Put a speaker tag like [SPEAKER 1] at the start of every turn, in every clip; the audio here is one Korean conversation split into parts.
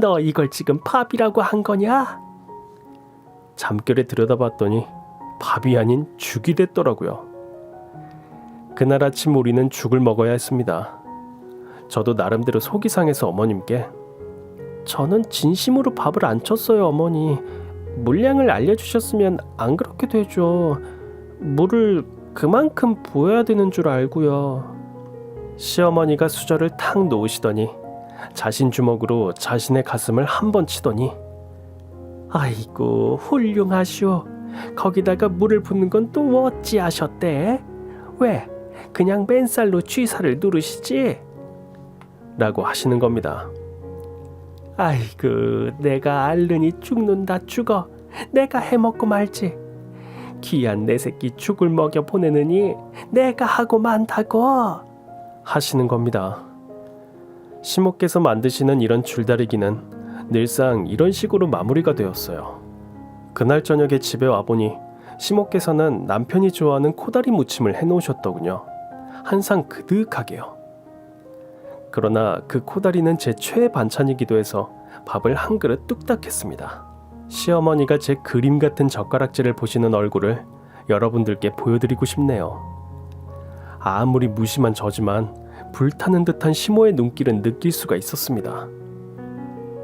[SPEAKER 1] 너 이걸 지금 밥이라고 한 거냐? 잠결에 들여다봤더니 밥이 아닌 죽이 됐더라고요. 그날 아침 우리는 죽을 먹어야 했습니다. 저도 나름대로 속이 상해서 어머님께 저는 진심으로 밥을 안 쳤어요, 어머니. 물량을 알려주셨으면 안 그렇게 되죠. 물을 그만큼 부어야 되는 줄 알고요. 시어머니가 수저를 탁 놓으시더니 자신 주먹으로 자신의 가슴을 한 번 치더니 아이고 훌륭하시오. 거기다가 물을 붓는 건 또 어찌하셨대? 왜? 그냥 맨살로 취사를 누르시지? 라고 하시는 겁니다. 아이고 내가 알르니 죽는다 죽어. 내가 해먹고 말지. 귀한 내 새끼 죽을 먹여 보내느니 내가 하고 만다고 하시는 겁니다. 시모께서 만드시는 이런 줄다리기는 늘상 이런 식으로 마무리가 되었어요. 그날 저녁에 집에 와보니 시모께서는 남편이 좋아하는 코다리 무침을 해놓으셨더군요. 한상 그득하게요. 그러나 그 코다리는 제 최애 반찬이기도 해서 밥을 한 그릇 뚝딱 했습니다. 시어머니가 제 그림 같은 젓가락질을 보시는 얼굴을 여러분들께 보여드리고 싶네요. 아무리 무심한 저지만 불타는 듯한 시모의 눈길은 느낄 수가 있었습니다.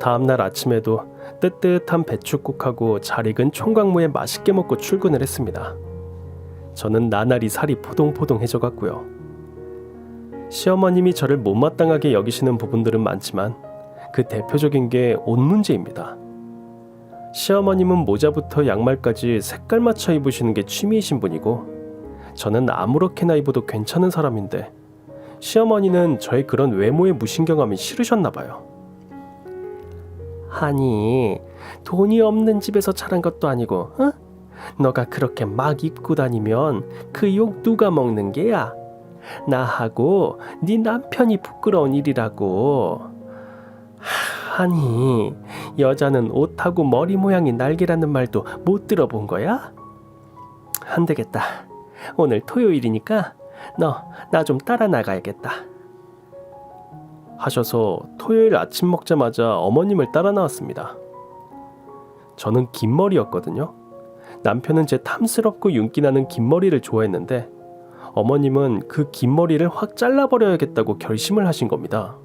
[SPEAKER 1] 다음날 아침에도 뜨뜻한 배추국하고 잘 익은 총각무에 맛있게 먹고 출근을 했습니다. 저는 나날이 살이 포동포동해져 갔고요. 시어머님이 저를 못마땅하게 여기시는 부분들은 많지만 그 대표적인 게 옷 문제입니다. 시어머님은 모자부터 양말까지 색깔 맞춰 입으시는 게 취미이신 분이고 저는 아무렇게나 입어도 괜찮은 사람인데 시어머니는 저의 그런 외모에 무신경함이 싫으셨나 봐요. 아니 돈이 없는 집에서 자란 것도 아니고 어? 너가 그렇게 막 입고 다니면 그 욕 누가 먹는 게야? 나하고 네 남편이 부끄러운 일이라고. 하, 아니 여자는 옷하고 머리 모양이 날개라는 말도 못 들어본 거야? 안 되겠다. 오늘 토요일이니까 너 나 좀 따라 나가야겠다. 하셔서 토요일 아침 먹자마자 어머님을 따라 나왔습니다. 저는 긴 머리였거든요. 남편은 제 탐스럽고 윤기 나는 긴 머리를 좋아했는데 어머님은 그 긴 머리를 확 잘라버려야겠다고 결심을 하신 겁니다.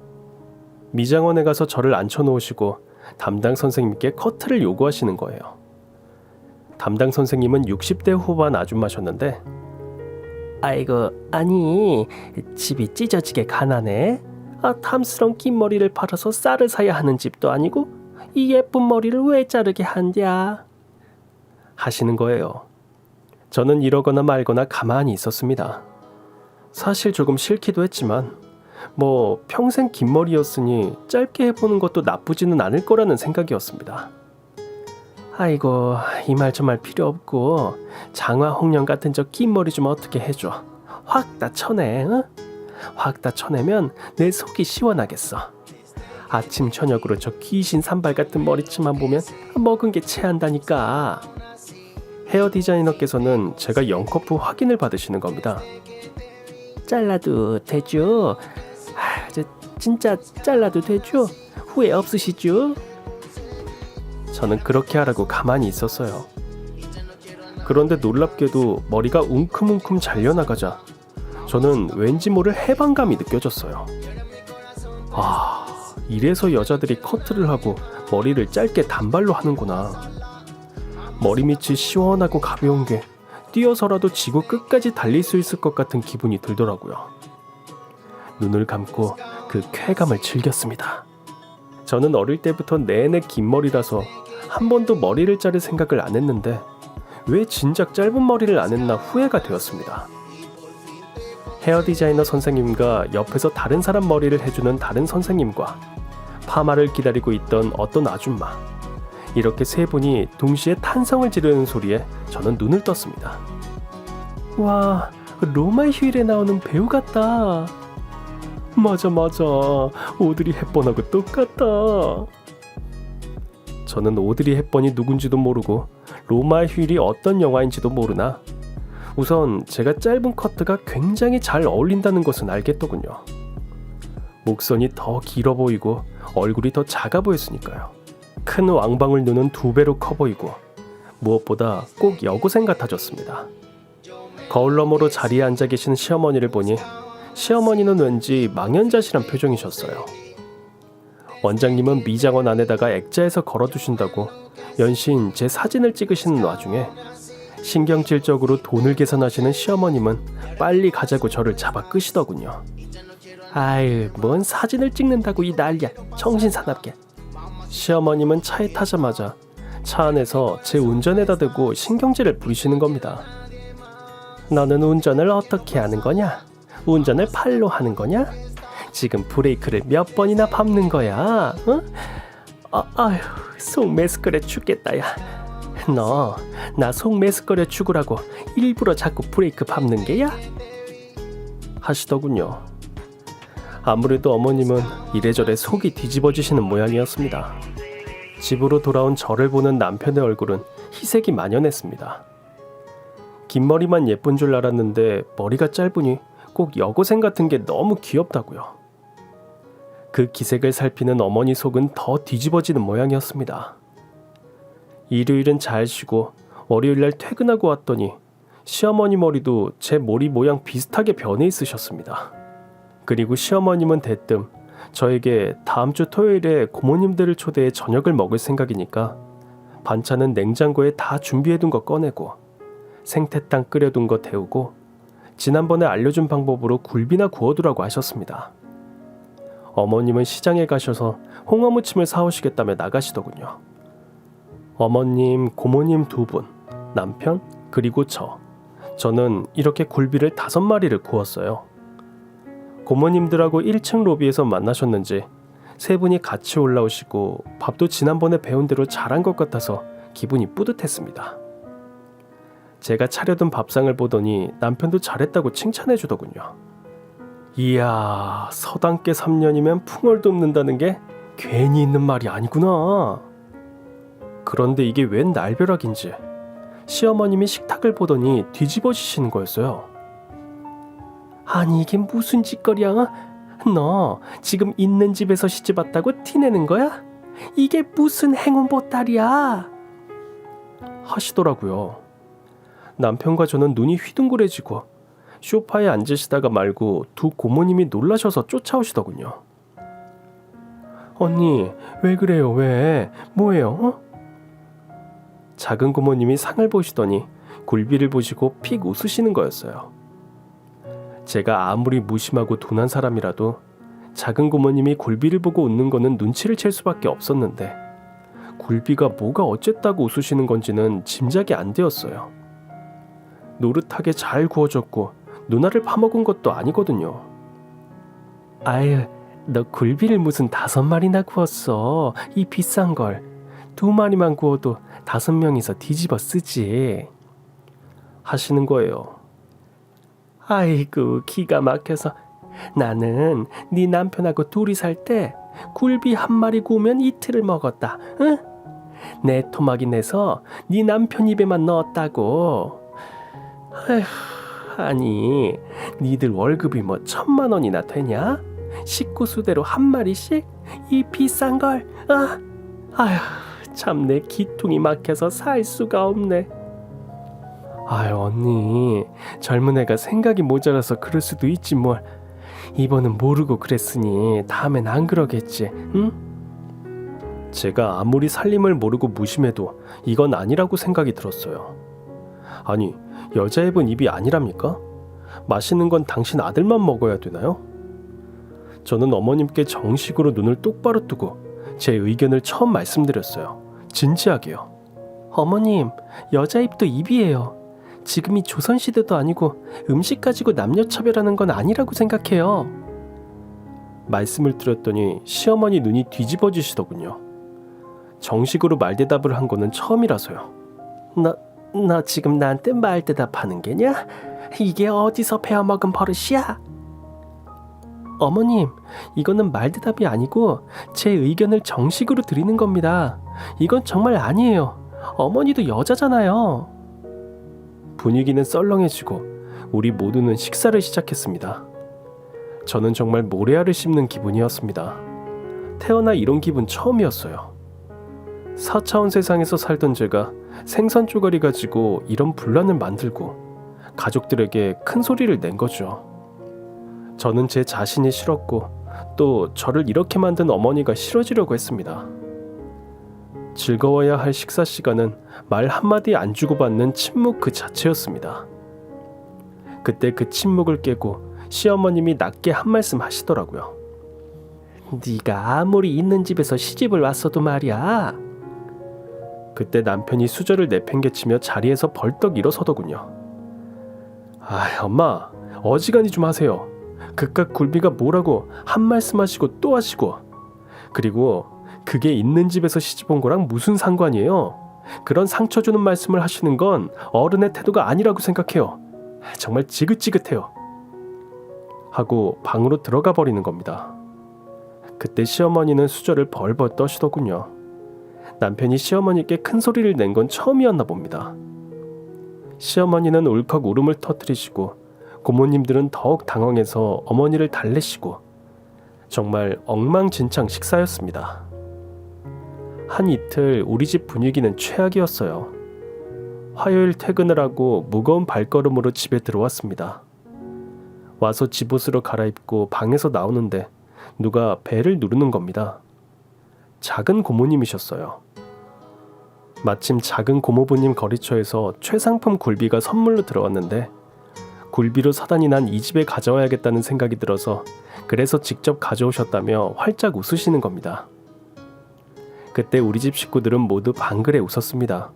[SPEAKER 1] 미장원에 가서 저를 앉혀놓으시고 담당 선생님께 커트를 요구하시는 거예요. 담당 선생님은 60대 후반 아줌마셨는데 아이고 아니 집이 찢어지게 가난해 아 탐스러운 긴 머리를 팔아서 쌀을 사야 하는 집도 아니고 이 예쁜 머리를 왜 자르게 한냐 하시는 거예요. 저는 이러거나 말거나 가만히 있었습니다. 사실 조금 싫기도 했지만 뭐 평생 긴 머리였으니 짧게 해보는 것도 나쁘지는 않을 거라는 생각이었습니다. 아이고 이 말 저말 필요 없고 장화 홍련 같은 저 긴 머리 좀 어떻게 해줘. 확 다 쳐내. 응? 확다 쳐내면 내 속이 시원하겠어. 아침 저녁으로 저 귀신 산발 같은 머리치만 보면 먹은 게 체한다니까. 헤어 디자이너께서는 제가 영커프 확인을 받으시는 겁니다. 잘라도 되죠? 아, 저 진짜 잘라도 되죠? 후회 없으시죠? 저는 그렇게 하라고 가만히 있었어요. 그런데 놀랍게도 머리가 웅큼웅큼 잘려나가자 저는 왠지 모를 해방감이 느껴졌어요. 아, 이래서 여자들이 커트를 하고 머리를 짧게 단발로 하는구나. 머리 밑이 시원하고 가벼운 게 뛰어서라도 지구 끝까지 달릴 수 있을 것 같은 기분이 들더라고요. 눈을 감고 그 쾌감을 즐겼습니다. 저는 어릴 때부터 내내 긴 머리라서 한 번도 머리를 자를 생각을 안 했는데 왜 진작 짧은 머리를 안 했나 후회가 되었습니다. 헤어 디자이너 선생님과 옆에서 다른 사람 머리를 해주는 다른 선생님과 파마를 기다리고 있던 어떤 아줌마 이렇게 세 분이 동시에 탄성을 지르는 소리에 저는 눈을 떴습니다. 와 로마의 휴일에 나오는 배우 같다. 맞아 맞아 오드리 헵번하고 똑같다. 저는 오드리 헵번이 누군지도 모르고 로마의 휴일이 어떤 영화인지도 모르나 우선 제가 짧은 커트가 굉장히 잘 어울린다는 것은 알겠더군요. 목선이 더 길어 보이고 얼굴이 더 작아 보였으니까요. 큰 왕방울 눈은 두 배로 커 보이고 무엇보다 꼭 여고생 같아졌습니다. 거울 너머로 자리에 앉아 계신 시어머니를 보니 시어머니는 왠지 망연자실한 표정이셨어요. 원장님은 미장원 안에다가 액자에서 걸어두신다고 연신 제 사진을 찍으시는 와중에 신경질적으로 돈을 계산하시는 시어머님은 빨리 가자고 저를 잡아 끄시더군요. 아유, 뭔 사진을 찍는다고 이 난리야. 정신 사납게. 시어머님은 차에 타자마자 차 안에서 제 운전에다 대고 신경질을 부리시는 겁니다. 너는 운전을 어떻게 하는 거냐? 운전을 팔로 하는 거냐? 지금 브레이크를 몇 번이나 밟는 거야? 어? 아, 아휴, 속 메스꺼려 죽겠다 야. 너 나 속 메스꺼려 죽으라고 일부러 자꾸 브레이크 밟는 게야? 하시더군요. 아무래도 어머님은 이래저래 속이 뒤집어지시는 모양이었습니다. 집으로 돌아온 저를 보는 남편의 얼굴은 희색이 만연했습니다. 긴 머리만 예쁜 줄 알았는데 머리가 짧으니 꼭 여고생 같은 게 너무 귀엽다고요. 그 기색을 살피는 어머니 속은 더 뒤집어지는 모양이었습니다. 일요일은 잘 쉬고 월요일 날 퇴근하고 왔더니 시어머니 머리도 제 머리 모양 비슷하게 변해 있으셨습니다. 그리고 시어머님은 대뜸 저에게 다음 주 토요일에 고모님들을 초대해 저녁을 먹을 생각이니까 반찬은 냉장고에 다 준비해둔 거 꺼내고 생태탕 끓여둔 거 데우고 지난번에 알려준 방법으로 굴비나 구워두라고 하셨습니다. 어머님은 시장에 가셔서 홍어무침을 사오시겠다며 나가시더군요. 어머님, 고모님 두 분, 남편, 그리고 저. 저는 이렇게 굴비를 다섯 마리를 구웠어요. 고모님들하고 1층 로비에서 만나셨는지 세 분이 같이 올라오시고 밥도 지난번에 배운 대로 잘한 것 같아서 기분이 뿌듯했습니다. 제가 차려둔 밥상을 보더니 남편도 잘했다고 칭찬해 주더군요. 이야, 서당계 3년이면 풍을 돋는다는 게 괜히 있는 말이 아니구나. 그런데 이게 웬 날벼락인지 시어머님이 식탁을 보더니 뒤집어지시는 거였어요. 아니 이게 무슨 짓거리야? 어? 너 지금 있는 집에서 시집 왔다고 티내는 거야? 이게 무슨 행운 보따리야? 하시더라고요. 남편과 저는 눈이 휘둥그레지고 쇼파에 앉으시다가 말고 두 고모님이 놀라셔서 쫓아오시더군요. 언니, 왜 그래요? 왜? 뭐예요? 어? 작은 고모님이 상을 보시더니 굴비를 보시고 픽 웃으시는 거였어요. 제가 아무리 무심하고 둔한 사람이라도 작은 고모님이 굴비를 보고 웃는 거는 눈치를 챌 수밖에 없었는데 굴비가 뭐가 어쨌다고 웃으시는 건지는 짐작이 안 되었어요. 노릇하게 잘 구워졌고 누나를 파먹은 것도 아니거든요. 아유, 너 굴비를 무슨 다섯 마리나 구웠어. 이 비싼 걸. 두 마리만 구워도 다섯 명이서 뒤집어 쓰지. 하시는 거예요. 아이고, 기가 막혀서. 나는 네 남편하고 둘이 살 때 굴비 한 마리 구우면 이틀을 먹었다. 응? 내 토막이 내서 네 남편 입에만 넣었다고. 아휴, 아니, 니들 월급이 뭐 천만 원이나 되냐? 식구 수대로 한 마리씩? 이 비싼 걸? 아, 아휴, 참 내 기퉁이 막혀서 살 수가 없네. 아유 언니, 젊은 애가 생각이 모자라서 그럴 수도 있지 뭘. 이번은 모르고 그랬으니 다음엔 안 그러겠지, 응? 제가 아무리 살림을 모르고 무심해도 이건 아니라고 생각이 들었어요. 아니, 여자 앱은 입이 아니랍니까? 맛있는 건 당신 아들만 먹어야 되나요? 저는 어머님께 정식으로 눈을 똑바로 뜨고 제 의견을 처음 말씀드렸어요. 진지하게요. 어머님, 여자 입도 입이에요. 지금이 조선시대도 아니고 음식 가지고 남녀 차별하는 건 아니라고 생각해요. 말씀을 드렸더니 시어머니 눈이 뒤집어지시더군요. 정식으로 말대답을 한 거는 처음이라서요. 나, 너 지금 나한테 말 대답하는 게냐? 이게 어디서 배워먹은 버릇이야? 어머님, 이거는 말 대답이 아니고 제 의견을 정식으로 드리는 겁니다. 이건 정말 아니에요. 어머니도 여자잖아요. 분위기는 썰렁해지고 우리 모두는 식사를 시작했습니다. 저는 정말 모래알을 씹는 기분이었습니다. 태어나 이런 기분 처음이었어요. 4차원 세상에서 살던 제가 생선 쪼가리 가지고 이런 분란을 만들고 가족들에게 큰 소리를 낸 거죠. 저는 제 자신이 싫었고 또 저를 이렇게 만든 어머니가 싫어지려고 했습니다. 즐거워야 할 식사 시간은 말 한마디 안 주고받는 침묵 그 자체였습니다. 그때 그 침묵을 깨고 시어머님이 낮게 한 말씀 하시더라고요. 네가 아무리 있는 집에서 시집을 왔어도 말이야. 그때 남편이 수저를 내팽개치며 자리에서 벌떡 일어서더군요. 아, 엄마, 어지간히 좀 하세요. 그깟 굴비가 뭐라고 한 말씀 하시고 또 하시고. 그리고 그게 있는 집에서 시집 온 거랑 무슨 상관이에요? 그런 상처 주는 말씀을 하시는 건 어른의 태도가 아니라고 생각해요. 정말 지긋지긋해요. 하고 방으로 들어가 버리는 겁니다. 그때 시어머니는 수저를 벌벌 떠시더군요. 남편이 시어머니께 큰 소리를 낸 건 처음이었나 봅니다. 시어머니는 울컥 울음을 터뜨리시고 고모님들은 더욱 당황해서 어머니를 달래시고 정말 엉망진창 식사였습니다. 한 이틀 우리 집 분위기는 최악이었어요. 화요일 퇴근을 하고 무거운 발걸음으로 집에 들어왔습니다. 와서 집옷으로 갈아입고 방에서 나오는데 누가 배를 누르는 겁니다. 작은 고모님이셨어요. 마침 작은 고모부님 거리처에서 최상품 굴비가 선물로 들어왔는데 굴비로 사단이 난 이 집에 가져와야겠다는 생각이 들어서 그래서 직접 가져오셨다며 활짝 웃으시는 겁니다. 그때 우리 집 식구들은 모두 방글에 웃었습니다.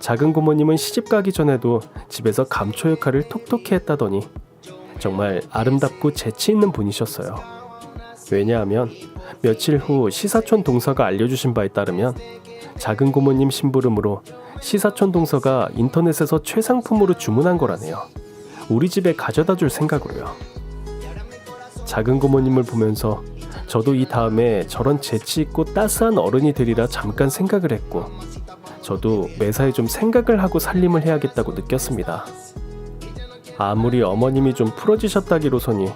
[SPEAKER 1] 작은 고모님은 시집 가기 전에도 집에서 감초 역할을 톡톡히 했다더니 정말 아름답고 재치 있는 분이셨어요. 왜냐하면 며칠 후 시사촌 동서가 알려주신 바에 따르면 작은 고모님 심부름으로 시사촌 동서가 인터넷에서 최상품으로 주문한 거라네요. 우리 집에 가져다 줄 생각으로요. 작은 고모님을 보면서 저도 이 다음에 저런 재치 있고 따스한 어른이 되리라 잠깐 생각을 했고 저도 매사에 좀 생각을 하고 살림을 해야겠다고 느꼈습니다. 아무리 어머님이 좀 풀어지셨다기로서니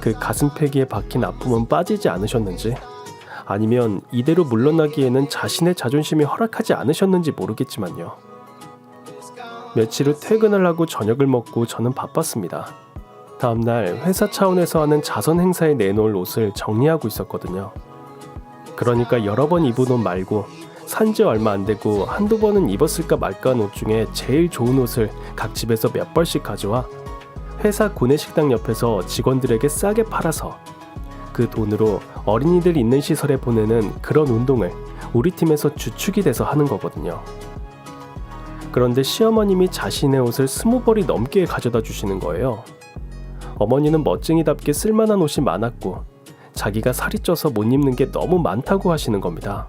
[SPEAKER 1] 그 가슴패기에 박힌 아픔은 빠지지 않으셨는지 아니면 이대로 물러나기에는 자신의 자존심이 허락하지 않으셨는지 모르겠지만요. 며칠 후 퇴근을 하고 저녁을 먹고 저는 바빴습니다. 다음날 회사 차원에서 하는 자선 행사에 내놓을 옷을 정리하고 있었거든요. 그러니까 여러 번 입은 옷 말고 산지 얼마 안 되고 한두 번은 입었을까 말까 한 옷 중에 제일 좋은 옷을 각 집에서 몇 벌씩 가져와 회사 구내식당 옆에서 직원들에게 싸게 팔아서 그 돈으로 어린이들 있는 시설에 보내는 그런 운동을 우리 팀에서 주축이 돼서 하는 거거든요. 그런데 시어머님이 자신의 옷을 스무 벌이 넘게 가져다 주시는 거예요. 어머니는 멋쟁이답게 쓸만한 옷이 많았고 자기가 살이 쪄서 못 입는 게 너무 많다고 하시는 겁니다.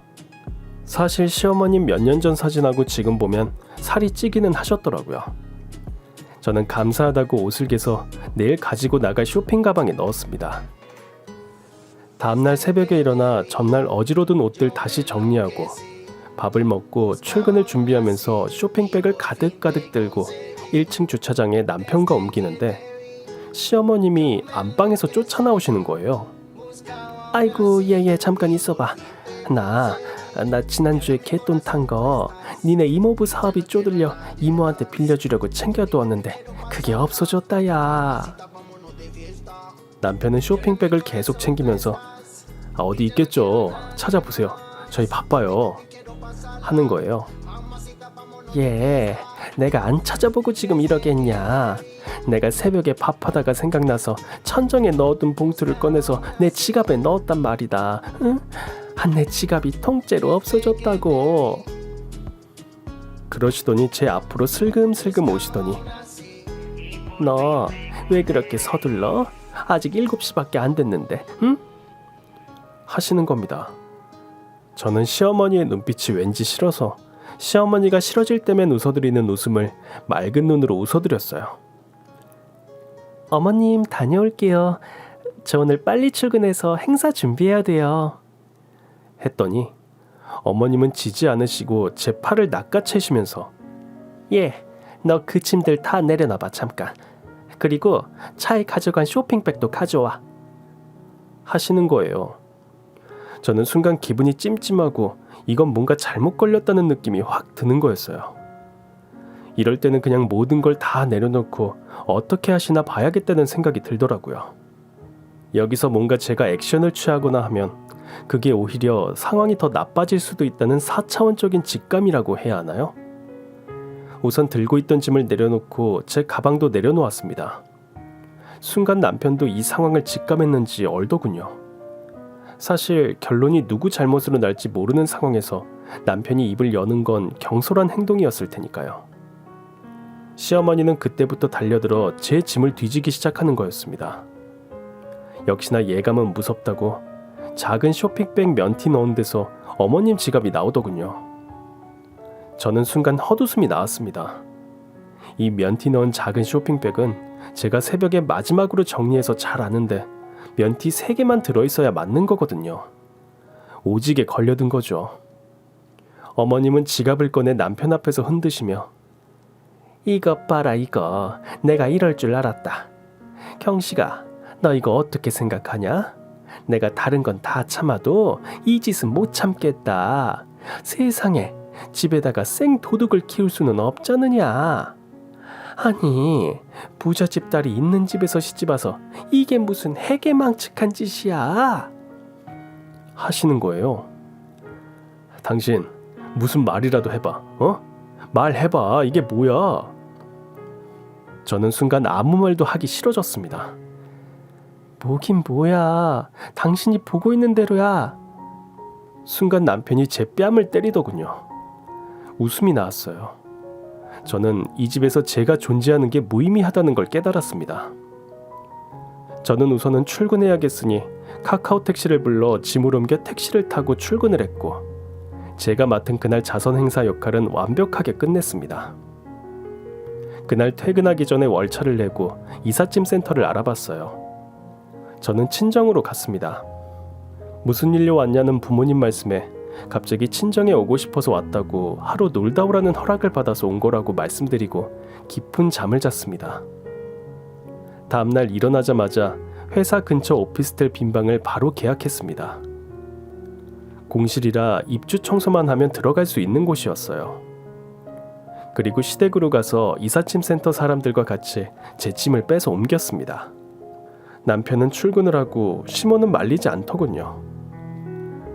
[SPEAKER 1] 사실 시어머님 몇 년 전 사진하고 지금 보면 살이 찌기는 하셨더라고요. 저는 감사하다고 옷을 개서 내일 가지고 나갈 쇼핑 가방에 넣었습니다. 다음날 새벽에 일어나 전날 어지러든 옷들 다시 정리하고 밥을 먹고 출근을 준비하면서 쇼핑백을 가득가득 들고 1층 주차장에 남편과 옮기는데 시어머님이 안방에서 쫓아나오시는 거예요. 아이고 얘 얘 잠깐 있어봐. 나, 나 지난주에 개돈 탄 거 니네 이모부 사업이 쪼들려 이모한테 빌려주려고 챙겨두었는데 그게 없어졌다 야. 남편은 쇼핑백을 계속 챙기면서 아, 어디 있겠죠. 찾아보세요. 저희 바빠요. 하는 거예요. 예, 내가 안 찾아보고 지금 이러겠냐. 내가 새벽에 밥하다가 생각나서 천정에 넣어둔 봉투를 꺼내서 내 지갑에 넣었단 말이다. 응? 한내 지갑이 통째로 없어졌다고. 그러시더니 제 앞으로 슬금슬금 오시더니 너 왜 그렇게 서둘러? 아직 7시밖에 안 됐는데, 응? 하시는 겁니다. 저는 시어머니의 눈빛이 왠지 싫어서 시어머니가 싫어질 때면 웃어드리는 웃음을 맑은 눈으로 웃어드렸어요. 어머님 다녀올게요. 저 오늘 빨리 출근해서 행사 준비해야 돼요. 했더니 어머님은 지지 않으시고 제 팔을 낚아채시면서 예, 너그 짐들 다 내려놔봐 잠깐. 그리고 차에 가져간 쇼핑백도 가져와. 하시는 거예요. 저는 순간 기분이 찜찜하고 이건 뭔가 잘못 걸렸다는 느낌이 확 드는 거였어요. 이럴 때는 그냥 모든 걸 다 내려놓고 어떻게 하시나 봐야겠다는 생각이 들더라고요. 여기서 뭔가 제가 액션을 취하거나 하면 그게 오히려 상황이 더 나빠질 수도 있다는 4차원적인 직감이라고 해야 하나요? 우선 들고 있던 짐을 내려놓고 제 가방도 내려놓았습니다. 순간 남편도 이 상황을 직감했는지 얼더군요. 사실 결론이 누구 잘못으로 날지 모르는 상황에서 남편이 입을 여는 건 경솔한 행동이었을 테니까요. 시어머니는 그때부터 달려들어 제 짐을 뒤지기 시작하는 거였습니다. 역시나 예감은 무섭다고 작은 쇼핑백 면티 넣은 데서 어머님 지갑이 나오더군요. 저는 순간 헛웃음이 나왔습니다. 이 면티 넣은 작은 쇼핑백은 제가 새벽에 마지막으로 정리해서 잘 아는데 면티 3개만 들어있어야 맞는 거거든요. 오지게 걸려든 거죠. 어머님은 지갑을 꺼내 남편 앞에서 흔드시며 이것 봐라 이거 내가 이럴 줄 알았다. 경식아 너 이거 어떻게 생각하냐? 내가 다른 건 다 참아도 이 짓은 못 참겠다. 세상에 집에다가 생 도둑을 키울 수는 없잖느냐. 아니 부잣집 딸이 있는 집에서 시집 와서 이게 무슨 해괴망측한 짓이야 하시는 거예요. 당신 무슨 말이라도 해봐. 어? 말해봐. 이게 뭐야? 저는 순간 아무 말도 하기 싫어졌습니다. 뭐긴 뭐야. 당신이 보고 있는 대로야. 순간 남편이 제 뺨을 때리더군요. 웃음이 나왔어요. 저는 이 집에서 제가 존재하는 게 무의미하다는 걸 깨달았습니다. 저는 우선은 출근해야겠으니 카카오 택시를 불러 짐을 옮겨 택시를 타고 출근을 했고 제가 맡은 그날 자선 행사 역할은 완벽하게 끝냈습니다. 그날 퇴근하기 전에 월차를 내고 이삿짐 센터를 알아봤어요. 저는 친정으로 갔습니다. 무슨 일로 왔냐는 부모님 말씀에 갑자기 친정에 오고 싶어서 왔다고 하루 놀다 오라는 허락을 받아서 온 거라고 말씀드리고 깊은 잠을 잤습니다. 다음날 일어나자마자 회사 근처 오피스텔 빈방을 바로 계약했습니다. 공실이라 입주 청소만 하면 들어갈 수 있는 곳이었어요. 그리고 시댁으로 가서 이삿짐 센터 사람들과 같이 제 짐을 빼서 옮겼습니다. 남편은 출근을 하고 시모는 말리지 않더군요.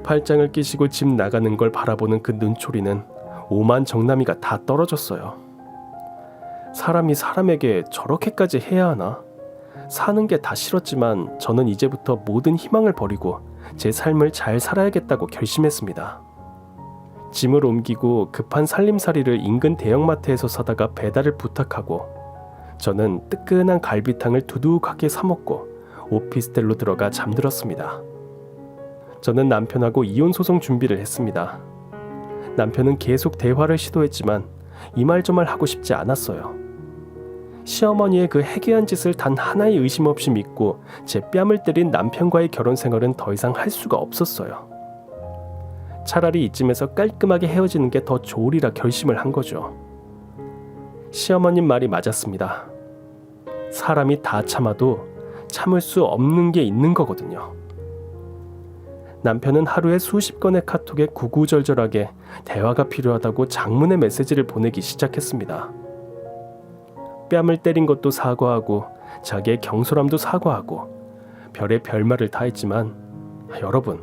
[SPEAKER 1] 팔짱을 끼시고 집 나가는 걸 바라보는 그 눈초리는 오만 정남이가 다 떨어졌어요. 사람이 사람에게 저렇게까지 해야 하나? 사는 게 다 싫었지만 저는 이제부터 모든 희망을 버리고 제 삶을 잘 살아야겠다고 결심했습니다. 짐을 옮기고 급한 살림살이를 인근 대형마트에서 사다가 배달을 부탁하고 저는 뜨끈한 갈비탕을 두둑하게 사 먹고 오피스텔로 들어가 잠들었습니다. 저는 남편하고 이혼 소송 준비를 했습니다. 남편은 계속 대화를 시도했지만 이말저말 하고 싶지 않았어요. 시어머니의 그 해괴한 짓을 단 하나의 의심 없이 믿고 제 뺨을 때린 남편과의 결혼 생활은 더 이상 할 수가 없었어요. 차라리 이쯤에서 깔끔하게 헤어지는 게 더 좋으리라 결심을 한 거죠. 시어머님 말이 맞았습니다. 사람이 다 참아도 참을 수 없는 게 있는 거거든요. 남편은 하루에 수십 건의 카톡에 구구절절하게 대화가 필요하다고 장문의 메시지를 보내기 시작했습니다. 뺨을 때린 것도 사과하고 자기의 경솔함도 사과하고 별의 별말을 다 했지만 여러분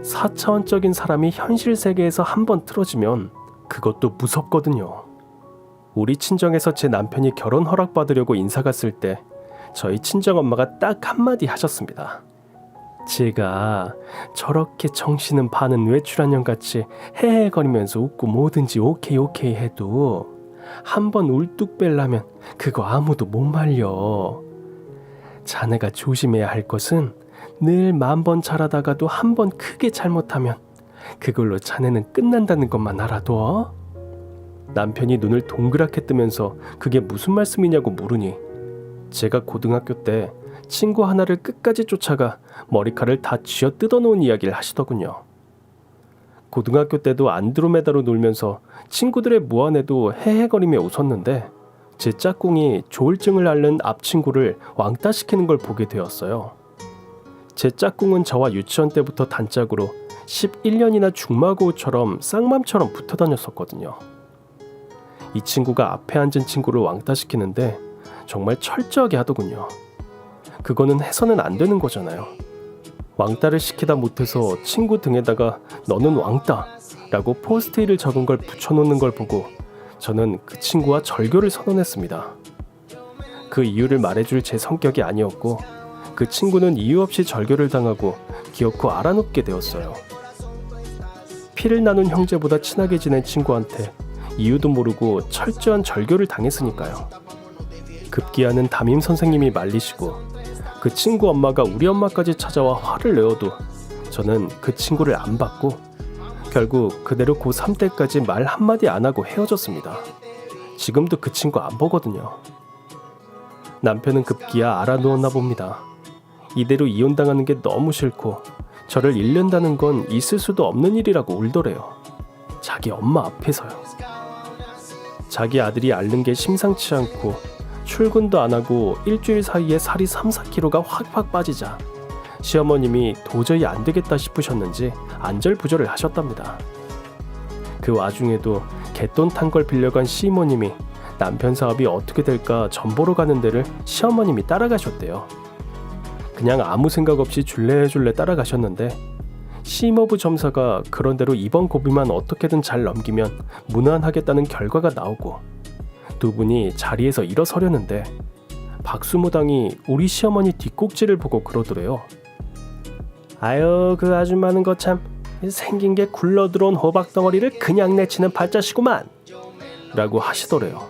[SPEAKER 1] 4차원적인 사람이 현실 세계에서 한 번 틀어지면 그것도 무섭거든요. 우리 친정에서 제 남편이 결혼 허락받으려고 인사 갔을 때 저희 친정엄마가 딱 한마디 하셨습니다. 제가 저렇게 정신은 반은 외출한년 같이 헤헤거리면서 웃고 뭐든지 오케이 오케이 해도 한 번 울뚝 뺄라면 그거 아무도 못 말려. 자네가 조심해야 할 것은 늘 만 번 잘하다가도 한 번 크게 잘못하면 그걸로 자네는 끝난다는 것만 알아둬. 남편이 눈을 동그랗게 뜨면서 그게 무슨 말씀이냐고 물으니 제가 고등학교 때 친구 하나를 끝까지 쫓아가 머리카락을 다 쥐어 뜯어놓은 이야기를 하시더군요. 고등학교 때도 안드로메다로 놀면서 친구들의 무안에도 헤헤거리며 웃었는데 제 짝꿍이 조울증을 앓는 앞 친구를 왕따시키는 걸 보게 되었어요. 제 짝꿍은 저와 유치원 때부터 단짝으로 11년이나 중마고우처럼 쌍맘처럼 붙어 다녔었거든요. 이 친구가 앞에 앉은 친구를 왕따시키는데 정말 철저하게 하더군요. 그거는 해서는 안 되는 거잖아요. 왕따를 시키다 못해서 친구 등에다가 너는 왕따 라고 포스트잇을 적은 걸 붙여놓는 걸 보고 저는 그 친구와 절교를 선언했습니다. 그 이유를 말해줄 제 성격이 아니었고 그 친구는 이유 없이 절교를 당하고 기어코 알아눕게 되었어요. 피를 나눈 형제보다 친하게 지낸 친구한테 이유도 모르고 철저한 절교를 당했으니까요. 급기야는 담임 선생님이 말리시고 그 친구 엄마가 우리 엄마까지 찾아와 화를 내어도 저는 그 친구를 안 받고 결국 그대로 고3 때까지 말 한마디 안 하고 헤어졌습니다. 지금도 그 친구 안 보거든요. 남편은 급기야 알아누웠나 봅니다. 이대로 이혼당하는 게 너무 싫고 저를 잃는다는 건 있을 수도 없는 일이라고 울더래요. 자기 엄마 앞에서요. 자기 아들이 앓는 게 심상치 않고 출근도 안 하고 일주일 사이에 살이 3, 4kg가 확확 빠지자 시어머님이 도저히 안 되겠다 싶으셨는지 안절부절을 하셨답니다. 그 와중에도 개돈 탄 걸 빌려간 시모님이 남편 사업이 어떻게 될까 전보러 가는 데를 시어머님이 따라가셨대요. 그냥 아무 생각 없이 줄레줄레 따라가셨는데 시모부 점사가 그런대로 이번 고비만 어떻게든 잘 넘기면 무난하겠다는 결과가 나오고 두 분이 자리에서 일어서려는데 박수무당이 우리 시어머니 뒷꼭지를 보고 그러더래요. 아유 그 아줌마는 거참 생긴 게 굴러들어온 호박 덩어리를 그냥 내치는 발자시구만 라고 하시더래요.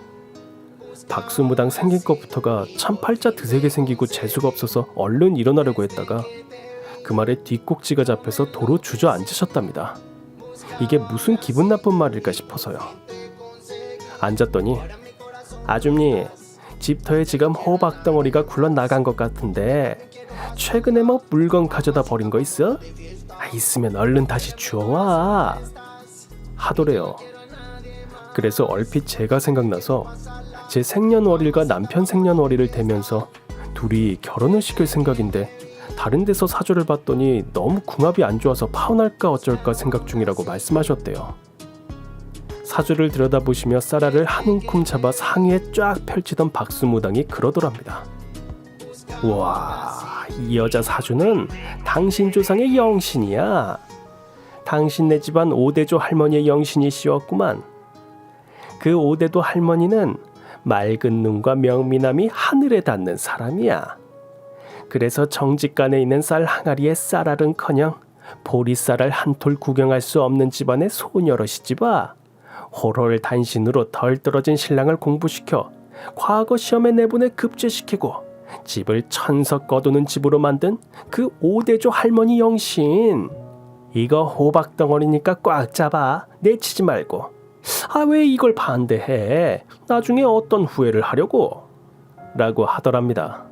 [SPEAKER 1] 박수무당 생긴 것부터가 참 팔자 드세게 생기고 재수가 없어서 얼른 일어나려고 했다가 그 말에 뒷꼭지가 잡혀서 도로 주저앉으셨답니다. 이게 무슨 기분 나쁜 말일까 싶어서요. 앉았더니 아줌니 집터에 지금 호박 덩어리가 굴러 나간 것 같은데 최근에 뭐 물건 가져다 버린 거 있어? 아, 있으면 얼른 다시 주워와 하더래요. 그래서 얼핏 제가 생각나서 제 생년월일과 남편 생년월일을 대면서 둘이 결혼을 시킬 생각인데 다른 데서 사주를 봤더니 너무 궁합이 안 좋아서 파혼할까 어쩔까 생각 중이라고 말씀하셨대요. 사주를 들여다보시며 쌀알을 한 움큼 잡아 상의에 쫙 펼치던 박수무당이 그러더랍니다. 우와, 이 여자 사주는 당신 조상의 영신이야. 당신네 집안 오대조 할머니의 영신이시었구만. 그 오대도 할머니는 맑은 눈과 명미남이 하늘에 닿는 사람이야. 그래서 정직간에 있는 쌀 항아리에 쌀알은커녕 보리쌀알 한톨 구경할 수 없는 집안의 소녀러시지 봐. 호롤 단신으로 덜 떨어진 신랑을 공부시켜 과거 시험에 내보내 급제시키고 집을 천석 거두는 집으로 만든 그 오대조 할머니 영신. 이거 호박 덩어리니까 꽉 잡아 내치지 말고. 아 왜 이걸 반대해? 나중에 어떤 후회를 하려고? 라고 하더랍니다.